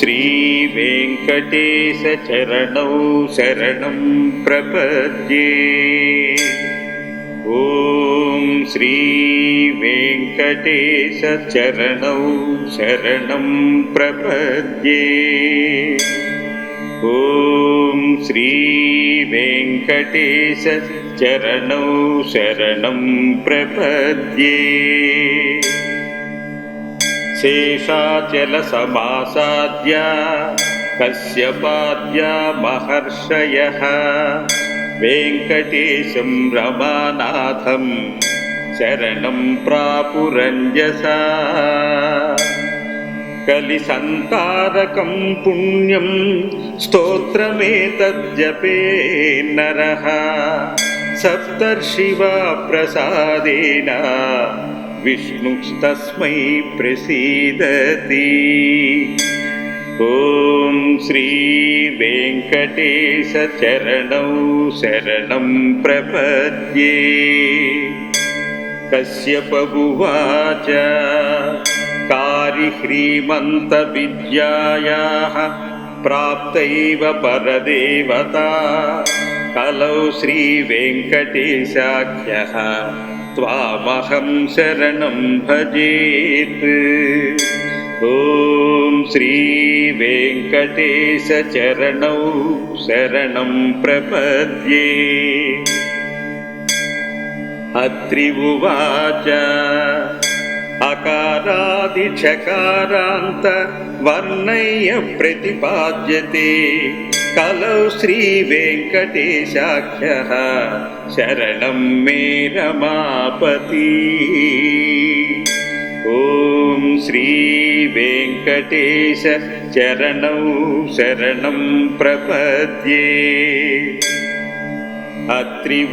श्रीवेङ्कटेशचरणौ शरणं प्रपद्ये। ॐ श्रीवेङ्कटेशचरणौ शरणं प्रपद्ये। ॐ श्रीवेङ्कटेशचरणौ शरणं प्रपद्ये शेषाचलसमासाद्य कश्यपाद्या महर्षयः वेङ्कटेशं रमानाथं शरणं प्रापुरञ्जसा कलिसन्तारकं पुण्यं स्तोत्रमेतज्जपे नरः सप्तर्षिवा प्रसादेन विष्णुस्तस्मै प्रसीदति। ॐ श्रीवेङ्कटेशचरणौ शरणं प्रपद्ये। कश्यपगुवाच कारिह्रीमन्तविद्यायाः प्राप्तैव परदेवता। कलौ श्रीवेङ्कटेशाख्यः त्वामहं शरणं भजेत्। ॐ श्रीवेङ्कटेशचरणौ शरणं प्रपद्ये। अत्रिउवाच अकारादिचकारान्त वर्णय्य प्रतिपाद्यते కలౌ శ్రీ వెంకటేశాఖ్య. శరణం మే రమాపతి. ఓం శ్రీ వెంకటేశ చరణౌ శరణం ప్రపద్యే. అత్రి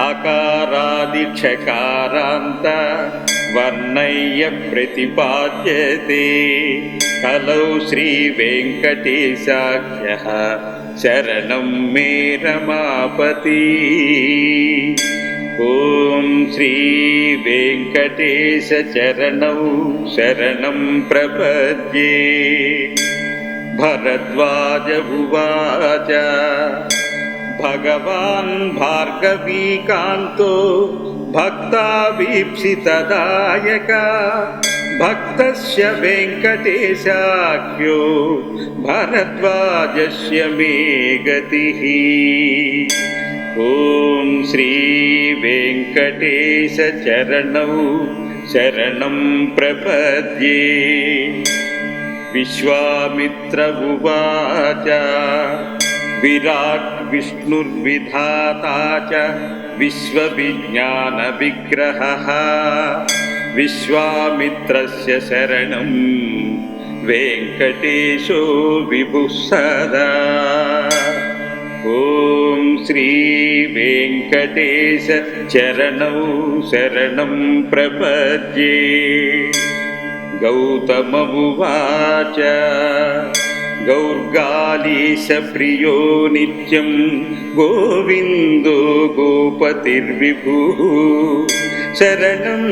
అకారాదిక్షకారాంత वर्णय्य प्रतिपाद्यते कलौ श्रीवेङ्कटेशाख्यः शरणं मे रमापति। ॐ श्रीवेङ्कटेशचरणौ शरणं प्रपद्ये। भरद्वाज उवाच। भगवान् भार्गवीकान्तो भक्ताभीप्सितदायक भक्तस्य वेङ्कटेशाख्यो भरद्वाजस्य मे गतिः। ॐ श्रीवेङ्कटेशचरणौ शरणं प्रपद्ये। विश्वामित्र उवाच। विराट् विष्णुर्विधाता च। विश्वविज्ञानविग्रहः विश्वामित्रस्य शरणं वेङ्कटेशो विभुः सदा ॐ श्रीवेङ्कटेश चरणौ शरणं प्रपद्ये गौतममुवाच गौर्गालीशप्रियो नित्यं गोविन्दो गोपतिर्विभुः शरणं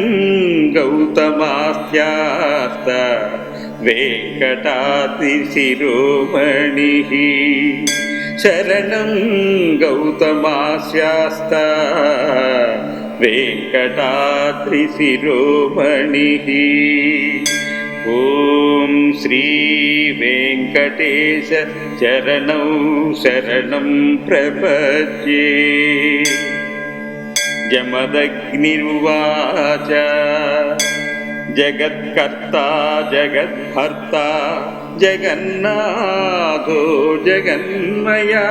गौतमास्यास्त वेङ्कटातिशिरोमणिः शरणं गौतमास्यास्त वेङ्कटात्रिशिरोमणिः ॐ श्रीवेङ्कटेश चरणौ शरणं प्रपद्ये जमदग्निर्वाच जगत्कर्ता जगद्भर्ता जगन्नाथो जगन्मया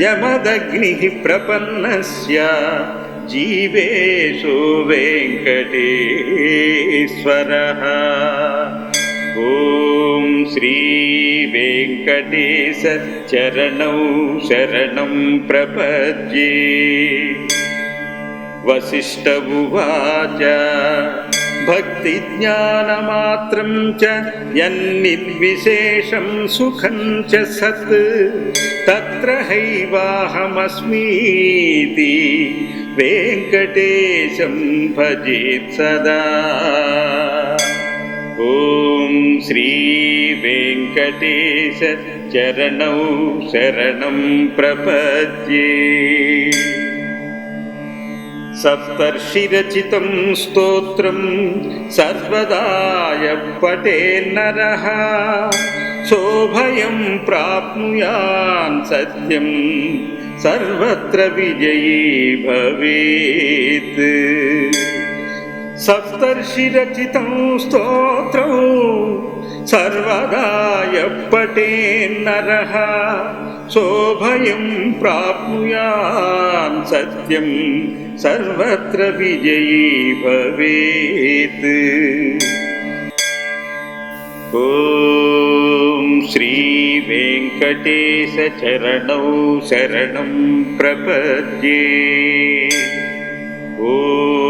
जमदग्निः प्रपन्नस्य जीवेषु वेङ्कटेश्वरः ॐ श्रीवेङ्कटेश चरणौ शरणं प्रपद्ये। वसिष्ठ उवाच भक्तिज्ञानमात्रं च यन्निर्विशेषं सुखं च सत्। तत्र हैवाहमस्मीति वेङ्कटेशं भजेत् सदा ॐ श्रीवेङ्कटेश चरणौ शरणं प्रपद्ये। सप्तर्षिरचितं स्तोत्रं सर्वदाय पठेन्नरः सोभयं प्राप्नुयान् सत्यं सर्वत्र विजयी भवेत् सप्तर्षिरचितं स्तोत्रं सर्वदाय पठेन्नरः सोभयं प्राप्नुयान् सत्यं सर्वत्र विजयी भवेत्। ॐ श्रीवेङ्कटेशचरणौ शरणं प्रपद्ये। ॐ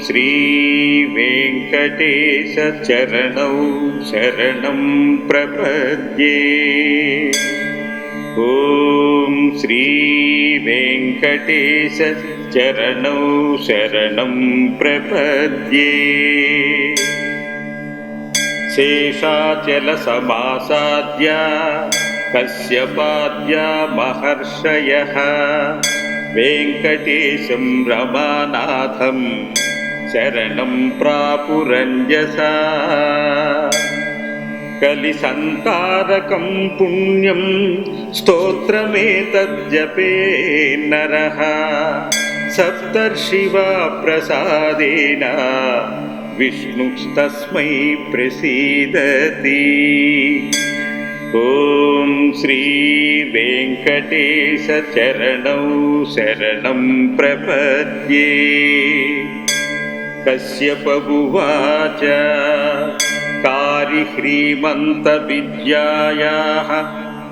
श्रीवेङ्कटेशचरणौ शरणं प्रपद्ये। ॐ श्रीवेङ्कटेशचरणौ शरणं प्रपद्ये। शेषाचलसमासाद्य कश्यपाद्या महर्षयः वेङ्कटेशं శరణం ప్రాపురంజసా కలిసంతారకం పుణ్యం స్తోత్రమే తజ్జపే నర సప్తర్షివ ప్రసాదేన విష్ణుస్తస్మై ప్రసీదతి ఓం శ్రీ వెంకటేశరణౌ శరణం ప్రపద్యే कश्यपबुवाच कारिह्रीमन्तविद्यायाः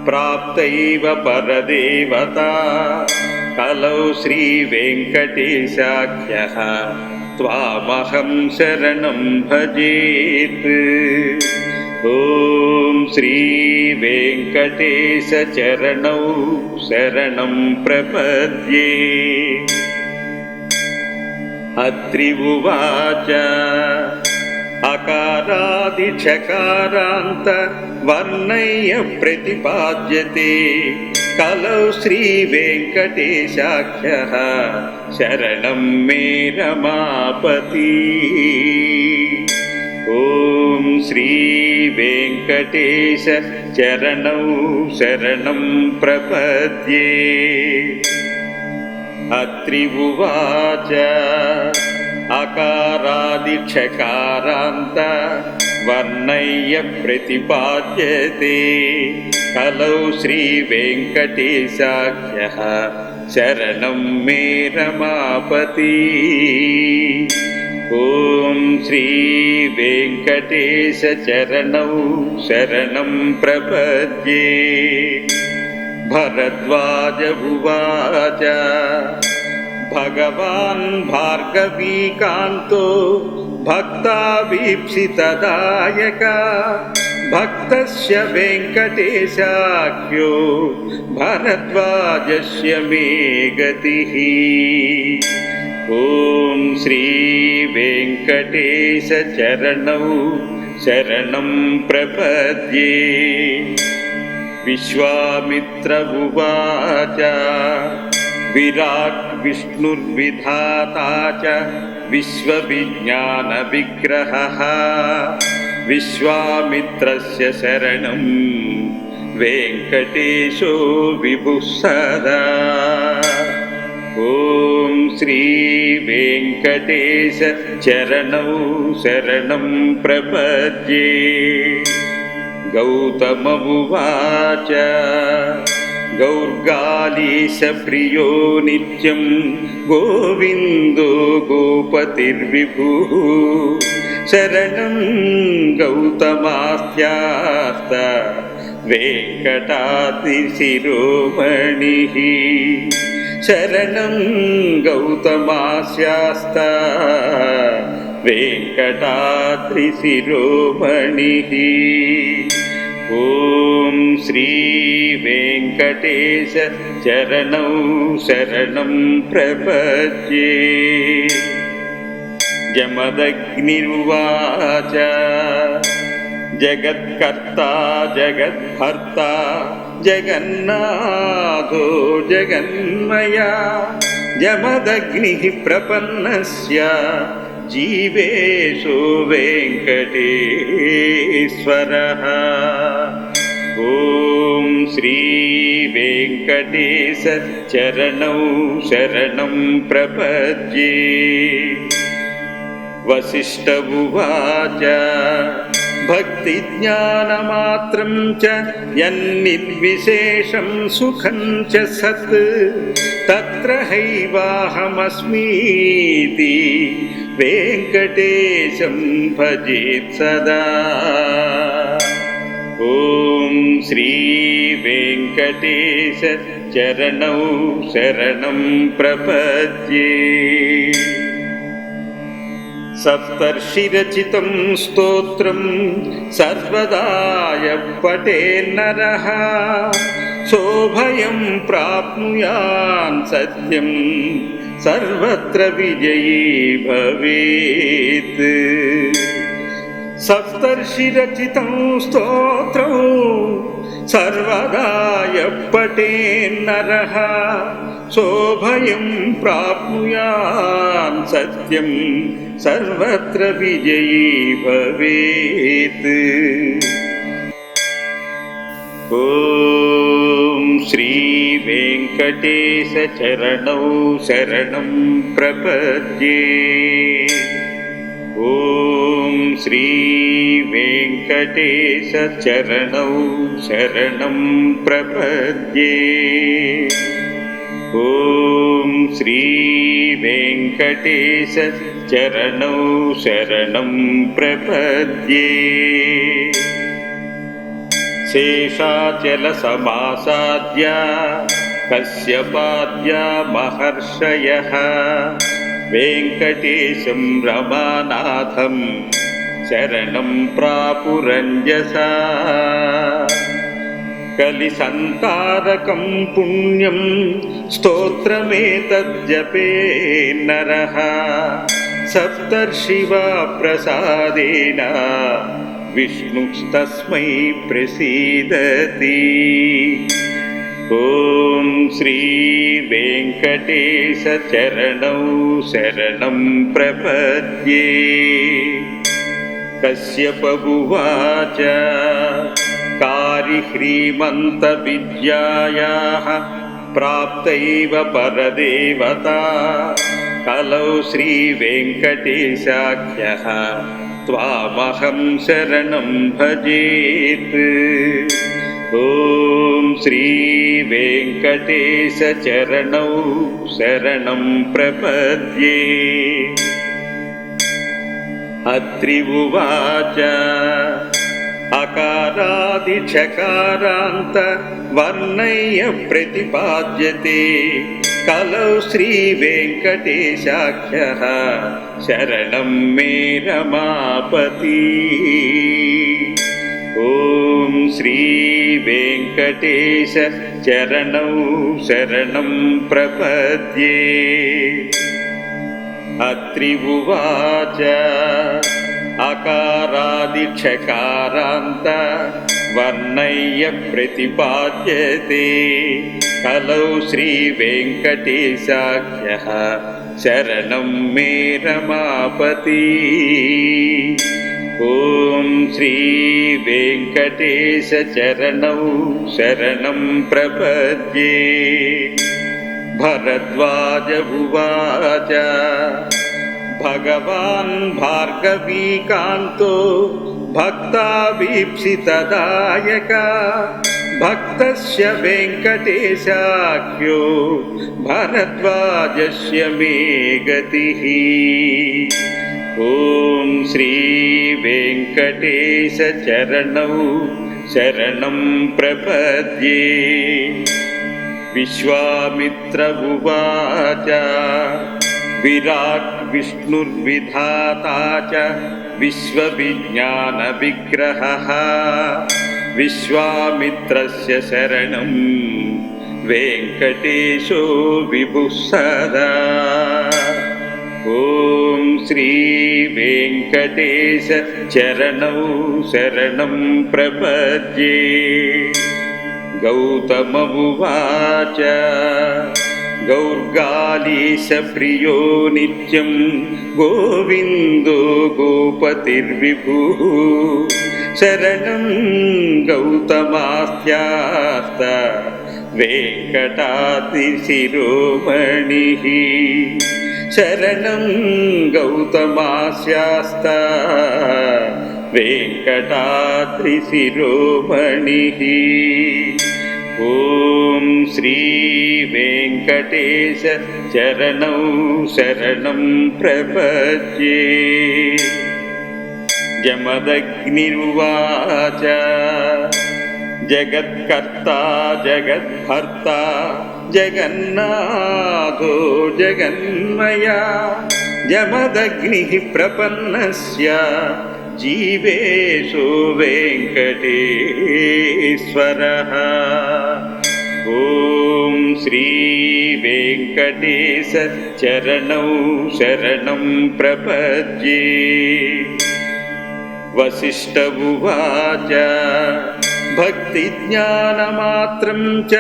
प्राप्तैव परदेवता। कलौ श्रीवेङ्कटेशाख्यः त्वामहं शरणं भजेत्। ॐ श्रीवेङ्कटेशचरणौ शरणं प्रपद्ये అత్రి ఉవాచ అకారాదిచకారాంత వర్ణయ్య ప్రతిపాద్యతే కలౌ శ్రీ వెంకటేశాఖ్య శరణం మే రమాపతి ఓం శ్రీ వెంకటేశ ప్రపద్యే प्रपद्ये अत्रिउवाच अकारादिक्षकारान्त वर्णय्य प्रतिपाद्यते कलौ श्रीवेङ्कटेशाख्यः शरणं मे रमापति ॐ श्रीवेङ्कटेशचरणौ शरणं प्रपद्ये भरद्वाज उवाच। भगवान् भार्गवीकान्तो भक्ताभीप्सितदायक भक्तस्य वेङ्कटेशाख्यो भरद्वाजस्य मे गतिः। ॐ श्रीवेङ्कटेशचरणौ शरणं प्रपद्ये। विश्वामित्र उवाच विराट् विष्णुर्विधाता च विश्वविज्ञानविग्रहः विश्वामित्रस्य शरणं वेङ्कटेशो विभुः सदा ॐ श्रीवेङ्कटेश चरणौ शरणं प्रपद्ये गौतममुवाच गौर्गालीशप्रियो नित्यं गोविन्दो गोपतिर्विभुः शरणं गौतमास्त्यास्त वेङ्कटातिशिरोमणिः शरणं गौतमास्यास्त वेङ्कटाद्रिशिरोमणिः ॐ श्रीवेङ्कटेश चरणौ शरणं प्रपद्ये। जमदग्निरुवाच जगत्कर्ता जगद्भर्ता जगन्नाथो जगन्मया जमदग्निः प्रपन्नस्य जीवेषु वेङ्कटेश्वरः। ॐ श्रीवेङ्कटेश चरणौ शरणं प्रपद्ये। वसिष्ठ उवाच भक्तिज्ञानमात्रं च यन्निर्विशेषं सुखं च सत्। तत्र हैवाहमस्मीति वेङ्कटेशं भजेत् सदा। ॐ श्रीवेङ्कटेश चरणौ शरणं प्रपद्ये। सप्तर्षिरचितं स्तोत्रं सर्वदाय पठेन्नरः सोभयं प्राप्नुयान् सत्यं सर्वत्र विजयी भवेत् सप्तर्षिरचितं स्तोत्रं सर्वदाय पठेन्नरः सोभयं प्राप्नुयान् सत्यं सर्वत्र विजयी भवेत् ॐ श्रीवेङ्कटेशचरणौ शरणं प्रपद्ये। ॐ श्रीवेङ्कटेशचरणौ शरणं प्रपद्ये। ॐ श्रीवेङ्कटेश चरणौ शरणं प्रपद्ये शेषाचलसमासाद्य कश्यपाद्या महर्षयः वेङ्कटेशं रमानाथं शरणं प्रापुरञ्जसा कलिसन्तारकं पुण्यं स्तोत्रमेतज्जपे नरः सप्तर्षिवा प्रसादेन विष्णुस्तस्मै प्रसीदति ॐ श्रीवेङ्कटेशचरणौ शरणं प्रपद्ये कश्यप उवाच कारिह्रीमन्तविद्यायाः प्राप्तैव परदेवता कलौ श्रीवेङ्कटेशाख्यः त्वामहं शरणं भजेत्। ॐ श्रीवेङ्कटेशचरणौ शरणं प्रपद्ये। अत्रि उवाच अकारादिचकारान्त वर्णय्य प्रतिपाद्यते। कलौ श्रीवेङ्कटेशाख्यः शरणं मे रमापति ॐ श्रीवेङ्कटेश चरणौ शरणं प्रपद्ये अत्रि उवाच अकारादिक्षकारान्त वर्णय्य प्रतिपाद्यते శరణం మే రమాపతి ఓం శ్రీ వెంకటేశ చరణౌ శరణం ప్రపద్యే భరద్వాజ ఉవాచ భగవాన్ భార్గవీకాంతో భక్తాభీప్సితదాయక भक्तस्य वेङ्कटेशाख्यो भरद्वाजस्य मे गतिः। ॐ श्रीवेङ्कटेशचरणौ शरणं प्रपद्ये। विश्वामित्र उवाच विराट् विष्णुर्विधाता च विश्वविज्ञानविग्रहः विश्वामित्रस्य शरणं वेङ्कटेशो विभुः सदा ॐ श्रीवेङ्कटेशचरणौ शरणं प्रपद्ये गौतममुवाच गौर्गालीशप्रियो नित्यं गोविन्दो गोपतिर्विभुः शरणं गौतमास्यास्त वेङ्कटातिशिरोमणिः शरणं गौतमास्यास्त वेङ्कटात्रिशिरोमणिः ॐ श्रीवेङ्कटेशश्चरणौ शरणं प्रपद्ये। వెంకటేశ చరణౌ శరణం ప్రపద్యే జమదగ్నిర్వాచ జగత్కర్తా జగద్భర్తా జగన్నాథో జగన్మయా జమదగ్ని ప్రపన్నస్య జీవేశో వెంకటేశ్వర ఓం శ్రీ వెంకటేశ చరణౌ శరణం ప్రపద్యే వశిష్ట ఉవాచ భక్తి జ్ఞానమాత్రం చ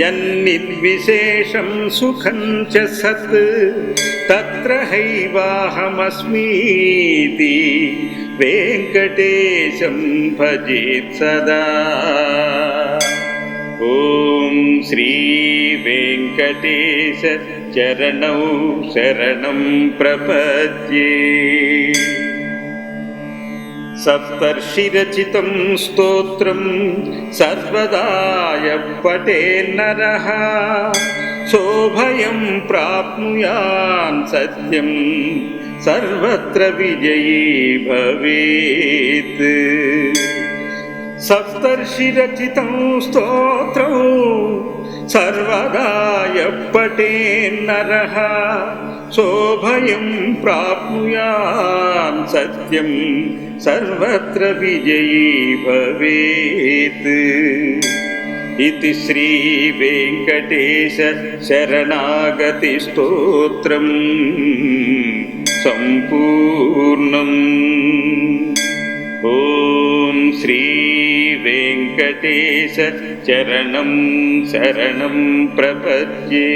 యన్నిర్విశేషం సుఖం చ సత్ తత్ర హైవాహమస్మీతి सप्तर्षिरचितं स्तोत्रं, सर्वदाय पठेन्नरः शोभयं प्राप्नुयान् सत्यं, सर्वत्र विजयी भवेत्। सप्तर्षिरचितं स्तोत्रौ, सर्वदाय पठेन्नरः शोभयं प्राप्नुयान् सत्यम् सर्वत्र विजयी भवेत्। इति श्रीवेङ्कटेशरणागतिस्तोत्रम् सम्पूर्णम्। ॐ श्रीवेङ्कटेशचरणं शरणं प्रपद्ये।